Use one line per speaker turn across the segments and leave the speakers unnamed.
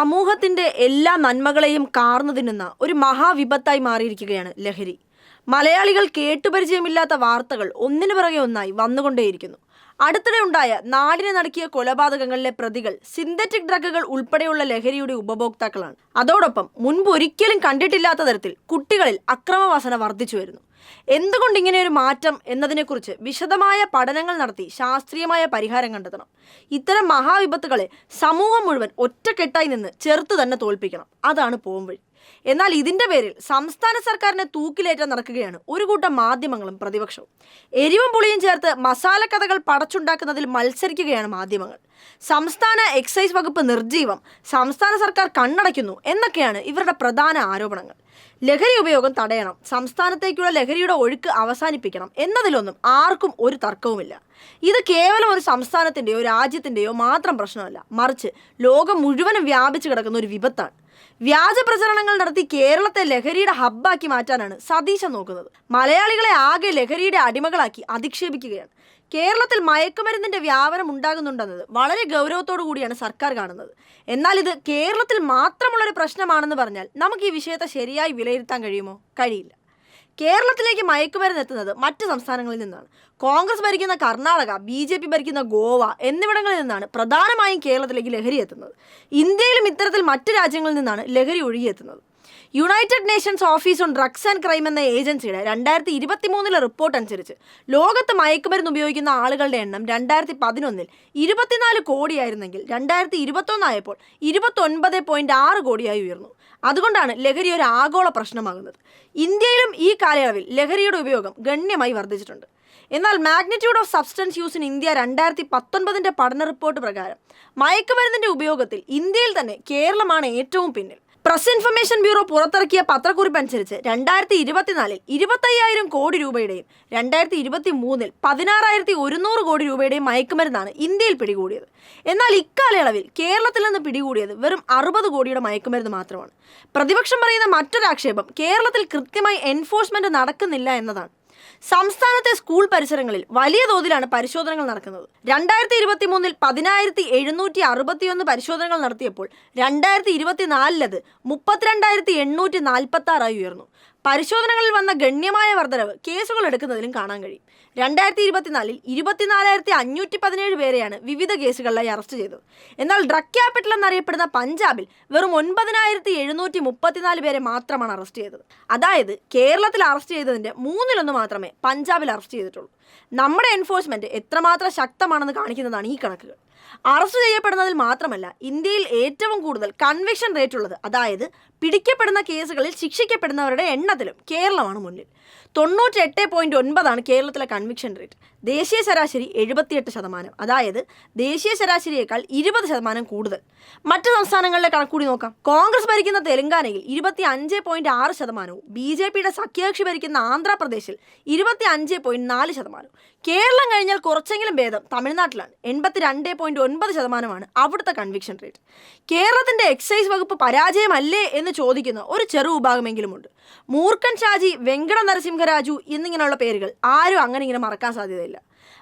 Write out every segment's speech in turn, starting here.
സമൂഹത്തിന്റെ എല്ലാ നന്മകളെയും കാർന്നു തിന്നുന്ന ഒരു മഹാവിപത്തായി മാറിയിരിക്കുകയാണ് ലഹരി. മലയാളികൾ കേട്ടുപരിചയമില്ലാത്ത വാർത്തകൾ ഒന്നിനു പിറകെ ഒന്നായി വന്നുകൊണ്ടേയിരിക്കുന്നു. അടുത്തിടെ ഉണ്ടായ നാടിനെ നടക്കിയ കൊലപാതകങ്ങളിലെ പ്രതികൾ സിന്തറ്റിക് ഡ്രഗുകൾ ഉൾപ്പെടെയുള്ള ലഹരിയുടെ ഉപഭോക്താക്കളാണ്. അതോടൊപ്പം മുൻപ് ഒരിക്കലും കണ്ടിട്ടില്ലാത്ത തരത്തിൽ കുട്ടികളിൽ അക്രമവാസന വർദ്ധിച്ചു വരുന്നു. എന്തുകൊണ്ട് ഇങ്ങനെ ഒരു മാറ്റം എന്നതിനെക്കുറിച്ച് വിശദമായ പഠനങ്ങൾ നടത്തി ശാസ്ത്രീയമായ പരിഹാരം കണ്ടെത്തണം. ഇത്തരം മഹാവിപത്തുകളെ സമൂഹം മുഴുവൻ ഒറ്റക്കെട്ടായി നിന്ന് ചെറുത്തു തന്നെ തോൽപ്പിക്കണം. അതാണ് പോംവഴി. എന്നാൽ ഇതിന്റെ പേരിൽ സംസ്ഥാന സർക്കാരിനെ തൂക്കിലേറ്റാൻ നടക്കുകയാണ്. ഒരു കൂട്ടം മാധ്യമങ്ങളും പ്രതിപക്ഷവും. എരിവും പുളിയും ചേർത്ത് മസാല കഥകൾ പടച്ചുണ്ടാക്കുന്നതിൽ മത്സരിക്കുകയാണ് മാധ്യമങ്ങൾ. സംസ്ഥാന എക്സൈസ് വകുപ്പ് നിർജീവം സംസ്ഥാന സർക്കാർ കണ്ണടയ്ക്കുന്നു എന്നൊക്കെയാണ് ഇവരുടെ പ്രധാന ആരോപണങ്ങൾ. ലഹരി ഉപയോഗം തടയണം സംസ്ഥാനത്തേക്കുള്ള ലഹരിയുടെ ഒഴുക്ക് അവസാനിപ്പിക്കണം എന്നതിലൊന്നും ആർക്കും ഒരു തർക്കവുമില്ല. ഇത് കേവലം ഒരു സംസ്ഥാനത്തിന്റെയോ രാജ്യത്തിന്റെയോ മാത്രം പ്രശ്നമല്ല. മറിച്ച് ലോകം മുഴുവനും വ്യാപിച്ചു കിടക്കുന്ന ഒരു വിപത്താണ്. വ്യാജ പ്രചരണങ്ങൾ നടത്തി കേരളത്തെ ലഹരിയുടെ ഹബ്ബാക്കി മാറ്റാനാണ് സതീശൻ നോക്കുന്നത്. മലയാളികളെ ആകെ ലഹരിയുടെ അടിമകളാക്കി അധിക്ഷേപിക്കുകയാണ്. കേരളത്തിൽ മയക്കുമരുന്നിന്റെ വ്യാപനം ഉണ്ടാകുന്നുണ്ടെന്നത് വളരെ ഗൗരവത്തോടു കൂടിയാണ് സർക്കാർ കാണുന്നത്. എന്നാൽ ഇത് കേരളത്തിൽ മാത്രമുള്ള ഒരു പ്രശ്നമാണെന്ന് പറഞ്ഞാൽ നമുക്ക് ഈ വിഷയത്തെ ശരിയായി വിലയിരുത്താൻ കഴിയുമോ? കഴിയില്ല. കേരളത്തിലേക്ക് മയക്കുമരുന്ന് എത്തുന്നത് മറ്റ് സംസ്ഥാനങ്ങളിൽ നിന്നാണ്. കോൺഗ്രസ് ഭരിക്കുന്ന കർണാടക ബി ജെ പി ഭരിക്കുന്ന ഗോവ എന്നിവിടങ്ങളിൽ നിന്നാണ് പ്രധാനമായും കേരളത്തിലേക്ക് ലഹരി എത്തുന്നത്. ഇന്ത്യയിലും ഇത്തരത്തിൽ മറ്റ് രാജ്യങ്ങളിൽ നിന്നാണ് ലഹരി ഒഴുകിയെത്തുന്നത്. United Nations Office on Drugs and Crime എന്ന ഏജൻസിയുടെ രണ്ടായിരത്തി ഇരുപത്തി മൂന്നിലെ റിപ്പോർട്ട് അനുസരിച്ച് ലോകത്ത് മയക്കുമരുന്ന് ഉപയോഗിക്കുന്ന ആളുകളുടെ എണ്ണം രണ്ടായിരത്തി പതിനൊന്നിൽ ഇരുപത്തിനാല് കോടിയായിരുന്നെങ്കിൽ രണ്ടായിരത്തി ഇരുപത്തൊന്നായപ്പോൾ ഇരുപത്തൊൻപത് പോയിന്റ് ആറ് കോടിയായി ഉയർന്നു. അതുകൊണ്ടാണ് ലഹരി ഒരു ആഗോള പ്രശ്നമാകുന്നത്. ഇന്ത്യയിലും ഈ കാലയളവിൽ ലഹരിയുടെ ഉപയോഗം ഗണ്യമായി വർദ്ധിച്ചിട്ടുണ്ട്. എന്നാൽ magnitude of substance use in India രണ്ടായിരത്തി പത്തൊൻപതിന്റെ പഠന റിപ്പോർട്ട് പ്രകാരം മയക്കുമരുന്നിന്റെ ഉപയോഗത്തിൽ ഇന്ത്യയിൽ തന്നെ കേരളമാണ് ഏറ്റവും പിന്നിൽ. പ്രസ് ഇൻഫർമേഷൻ ബ്യൂറോ പുറത്തിറക്കിയ പത്രക്കുറിപ്പ് അനുസരിച്ച് രണ്ടായിരത്തി ഇരുപത്തിനാലിൽ ഇരുപത്തയ്യായിരം കോടി രൂപയുടെയും രണ്ടായിരത്തി ഇരുപത്തി മൂന്നിൽ പതിനാറായിരത്തി ഒരുന്നൂറ് കോടി രൂപയുടെയും മയക്കുമരുന്നാണ് ഇന്ത്യയിൽ പിടികൂടിയത്. എന്നാൽ ഇക്കാലയളവിൽ കേരളത്തിൽ നിന്ന് പിടികൂടിയത് വെറും അറുപത് കോടിയുടെ മയക്കുമരുന്ന് മാത്രമാണ്. പ്രതിപക്ഷം പറയുന്ന മറ്റൊരാക്ഷേപം കേരളത്തിൽ കൃത്യമായി എൻഫോഴ്സ്മെന്റ് നടക്കുന്നില്ല എന്നതാണ്. സംസ്ഥാനത്തെ സ്കൂൾ പരിസരങ്ങളിൽ വലിയ തോതിലാണ് പരിശോധനകൾ നടക്കുന്നത്. രണ്ടായിരത്തി ഇരുപത്തി മൂന്നിൽ പതിനായിരത്തി എഴുന്നൂറ്റി അറുപത്തിയൊന്ന് പരിശോധനകൾ നടത്തിയപ്പോൾ രണ്ടായിരത്തി ഇരുപത്തിനാലിലത് മുപ്പത്തിരണ്ടായിരത്തി എണ്ണൂറ്റി നാൽപ്പത്തി ആറായി ഉയർന്നു. പരിശോധനകളിൽ വന്ന ഗണ്യമായ വർധനവ് കേസുകൾ എടുക്കുന്നതിലും കാണാൻ കഴിയും. രണ്ടായിരത്തി ഇരുപത്തിനാലിൽ ഇരുപത്തിനാലായിരത്തി അഞ്ഞൂറ്റി പതിനേഴ് പേരെയാണ് വിവിധ കേസുകളിലായി അറസ്റ്റ് ചെയ്തത്. എന്നാൽ ഡ്രഗ് ക്യാപിറ്റൽ എന്നറിയപ്പെടുന്ന പഞ്ചാബിൽ വെറും ഒൻപതിനായിരത്തി എഴുന്നൂറ്റി മുപ്പത്തിനാല് പേരെ മാത്രമാണ് അറസ്റ്റ് ചെയ്തത്. അതായത് കേരളത്തിൽ അറസ്റ്റ് ചെയ്തതിന്റെ മൂന്നിലൊന്ന് മാത്രമേ പഞ്ചാബിൽ അറസ്റ്റ് ചെയ്തിട്ടുള്ളൂ. നമ്മുടെ എൻഫോഴ്സ്മെന്റ് എത്രമാത്രം ശക്തമാണെന്ന് കാണിക്കുന്നതാണ് ഈ കണക്കുകൾ. അറസ്റ്റ് ചെയ്യപ്പെടുന്നതിൽ മാത്രമല്ല ഇന്ത്യയിൽ ഏറ്റവും കൂടുതൽ കൺവിക്ഷൻ റേറ്റ് ഉള്ളത് അതായത് പിടിക്കപ്പെടുന്ന കേസുകളിൽ ശിക്ഷിക്കപ്പെടുന്നവരുടെ എണ്ണത്തിലും കേരളമാണ് മുന്നിൽ. തൊണ്ണൂറ്റി എട്ട് പോയിന്റ് ഒൻപതാണ് കേരളത്തിലെ കൺവിക്ഷൻ റേറ്റ് ദേശീയ ശരാശരി എഴുപത്തിയെട്ട് ശതമാനം. അതായത് ദേശീയ ശരാശരിയേക്കാൾ ഇരുപത് ശതമാനം കൂടുതൽ. മറ്റ് സംസ്ഥാനങ്ങളിലെ കണക്കൂടി നോക്കാം. കോൺഗ്രസ് ഭരിക്കുന്ന തെലങ്കാനയിൽ ഇരുപത്തി അഞ്ച് പോയിന്റ് ആറ് ശതമാനവും ബി ജെ പിയുടെ സഖ്യകക്ഷി ഭരിക്കുന്ന ആന്ധ്രാപ്രദേശിൽ ഇരുപത്തി അഞ്ച് പോയിന്റ് നാല് ശതമാനവും. കേരളം കഴിഞ്ഞാൽ കുറച്ചെങ്കിലും ഭേദം തമിഴ്നാട്ടിലാണ് എൺപത്തി രണ്ട് പോയിന്റ് ഒൻപത് ശതമാനമാണ് അവിടുത്തെ കൺവിക്ഷൻ റേറ്റ് കേരളത്തിന്റെ എക്സൈസ് വകുപ്പ് പരാജയമല്ലേ എന്ന് ചോദിക്കുന്ന ഒരു ചെറു വിഭാഗമെങ്കിലുമുണ്ട് മൂർഖൻ ഷാജി വെങ്കട നരസിംഹരാജു എന്നിങ്ങനെയുള്ള പേരുകൾ ആരും അങ്ങനെ ഇങ്ങനെ മറക്കാൻ സാധ്യതയില്ല.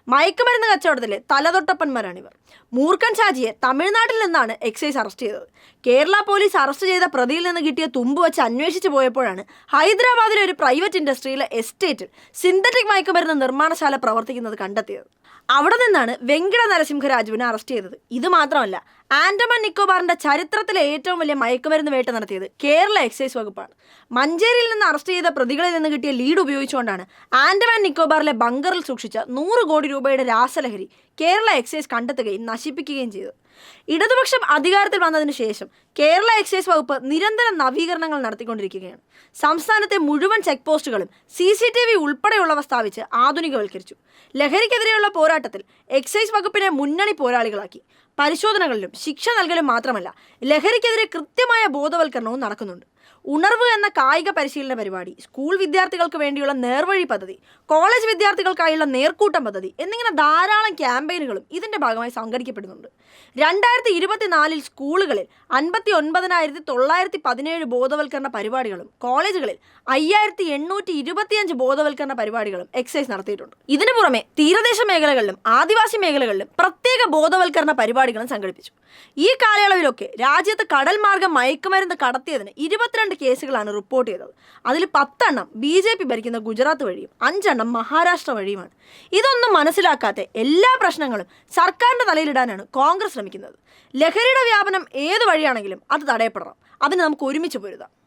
മയക്കുമരുന്ന് കച്ചവടത്തിലെ തലതൊട്ടപ്പന്മാരാണിവർ. മൂർഖൻ ഷാജിയെ തമിഴ്നാട്ടിൽ നിന്നാണ് എക്സൈസ് അറസ്റ്റ് ചെയ്തത്. കേരള പോലീസ് അറസ്റ്റ് ചെയ്ത പ്രതിയിൽ നിന്ന് കിട്ടിയ തുമ്പ് വെച്ച് അന്വേഷിച്ചു പോയപ്പോഴാണ് ഹൈദരാബാദിലെ ഒരു പ്രൈവറ്റ് ഇൻഡസ്ട്രിയിലെ എസ്റ്റേറ്റിൽ സിന്തറ്റിക് മയക്കുമരുന്ന് നിർമ്മാണശാല പ്രവർത്തിക്കുന്നത് കണ്ടെത്തിയത്. അവിടെ നിന്നാണ് വെങ്കട നരസിംഹരാജുവിനെ അറസ്റ്റ് ചെയ്തത്. ഇത് മാത്രമല്ല ആൻഡമാൻ നിക്കോബാറിന്റെ ചരിത്രത്തിലെ ഏറ്റവും വലിയ മയക്കുമരുന്ന് വേട്ട നടത്തിയത് കേരള എക്സൈസ് വകുപ്പാണ്. മഞ്ചേരിയിൽ നിന്ന് അറസ്റ്റ് ചെയ്ത പ്രതികളിൽ നിന്ന് കിട്ടിയ ലീഡ് ഉപയോഗിച്ചുകൊണ്ടാണ് ആൻഡമാൻ നിക്കോബാറിലെ ബങ്കറിൽ സൂക്ഷിച്ച നൂറ് കോടി രൂപയുടെ രാസലഹരി കേരള എക്സൈസ് കണ്ടെത്തുകയും നശിപ്പിക്കുകയും ചെയ്തത്. ഇടതുപക്ഷം അധികാരത്തിൽ വന്നതിന് ശേഷം കേരള എക്സൈസ് വകുപ്പ് നിരന്തരം നവീകരണങ്ങൾ നടത്തിക്കൊണ്ടിരിക്കുകയാണ്. സംസ്ഥാനത്തെ മുഴുവൻ ചെക്ക് പോസ്റ്റുകളും സി സി ടി വി ഉൾപ്പെടെയുള്ളവ സ്ഥാപിച്ച് ആധുനികവൽക്കരിച്ചു. ലഹരിക്കെതിരെയുള്ള പോരാട്ടത്തിൽ എക്സൈസ് വകുപ്പിനെ മുന്നണി പോരാളികളാക്കി. പരിശോധനകളിലും ശിക്ഷ നൽകലും മാത്രമല്ല ലഹരിക്കെതിരെ കൃത്യമായ ബോധവൽക്കരണവും നടക്കുന്നുണ്ട്. ഉണർവ് എന്ന കായിക പരിശീലന പരിപാടി സ്കൂൾ വിദ്യാർത്ഥികൾക്ക് വേണ്ടിയുള്ള നേർവഴി പദ്ധതി കോളേജ് വിദ്യാർത്ഥികൾക്കായുള്ള നേർക്കൂട്ടം പദ്ധതി എന്നിങ്ങനെ ധാരാളം ക്യാമ്പയിനുകളും ഇതിന്റെ ഭാഗമായി സംഘടിക്കപ്പെടുന്നുണ്ട്. രണ്ടായിരത്തി ഇരുപത്തിനാലിൽ സ്കൂളുകളിൽ അൻപത്തി ഒൻപതിനായിരത്തി തൊള്ളായിരത്തി പതിനേഴ് ബോധവൽക്കരണ പരിപാടികളും കോളേജുകളിൽ അയ്യായിരത്തി എണ്ണൂറ്റി ഇരുപത്തിയഞ്ച് ബോധവൽക്കരണ പരിപാടികളും എക്സൈസ് നടത്തിയിട്ടുണ്ട്. ഇതിനു പുറമെ തീരദേശ മേഖലകളിലും ആദിവാസി മേഖലകളിലും പ്രത്യേക ബോധവൽക്കരണ പരിപാടികളും സംഘടിപ്പിച്ചു. ഈ കാലയളവിലൊക്കെ രാജ്യത്ത് കടൽ മാർഗം മയക്കുമരുന്ന് കടത്തിയതിന് ഇരുപത്തിരണ്ട് കേസുകളാണ് റിപ്പോർട്ട് ചെയ്തത്. അതിൽ പത്തെണ്ണം ബി ജെ പി ഭരിക്കുന്ന ഗുജറാത്ത് വഴിയും അഞ്ചെണ്ണം മഹാരാഷ്ട്ര വഴിയുമാണ്. ഇതൊന്നും മനസ്സിലാക്കാത്ത എല്ലാ പ്രശ്നങ്ങളും സർക്കാരിന്റെ തലയിലിടാനാണ് കോൺഗ്രസ് ശ്രമിക്കുന്നത്. ലഹരിയുടെ വ്യാപനം ഏത് വഴിയാണെങ്കിലും അത് തടയപ്പെടണം. അതിന് നമുക്ക് ഒരുമിച്ച് പൊരുതാം.